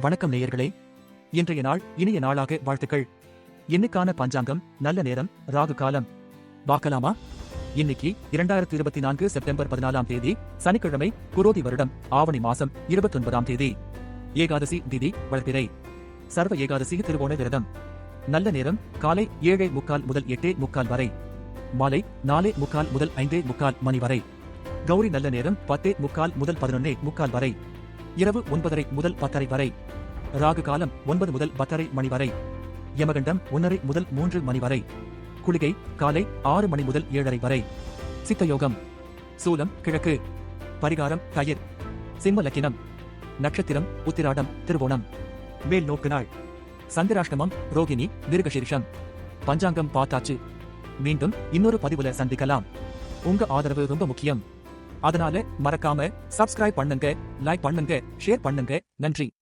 வணக்கம் நேயர்களே. இன்றைய நாள் இனிய நாளாக வாழ்த்துக்கள். இன்னைக்கான பஞ்சாங்கம் நல்ல நேரம் ராகு காலம். பார்க்கலாமா? இன்னைக்கு இரண்டாயிரத்தி இருபத்தி நான்கு செப்டம்பர் பதினாலாம் தேதி சனிக்கிழமை குரோதி வருடம் ஆவணி மாசம் இருபத்தொன்பதாம் தேதி. ஏகாதசி திதி வளர்ப்பிறை சர்வ ஏகாதசி திருவோண விரதம். நல்ல நேரம் காலை ஏழே முக்கால் முதல் எட்டே முக்கால் வரை. மாலை நாலே முக்கால் முதல் ஐந்தே முக்கால் மணி வரை. கௌரி நல்ல நேரம் பத்தே முக்கால் முதல் பதினொன்னே முக்கால் வரை. இரவு ஒன்பதரை முதல் பத்தரை வரை. ராகு காலம் ஒன்பது முதல் பத்தரை மணி வரை. யமகண்டம் ஒன்னரை முதல் மூன்று மணி வரை. குளிகை காலை ஆறு மணி முதல் ஏழரை வரை. சித்தயோகம். சூலம் கிழக்கு. பரிகாரம் கயிர் சிம்ம லக்கினம். நட்சத்திரம் உத்திராடம் திருவோணம். மேல் நோக்கு நாள். சந்திராஷ்டமம் ரோகிணி மிருகசீர்ஷம். பஞ்சாங்கம் பார்த்தாச்சு. மீண்டும் இன்னொரு பதிவுல சந்திக்கலாம். உங்க ஆதரவு ரொம்ப முக்கியம். அதனால மறக்காம சப்ஸ்கிரைப் பண்ணுங்க லைக் பண்ணுங்க ஷேர் பண்ணுங்க. நன்றி.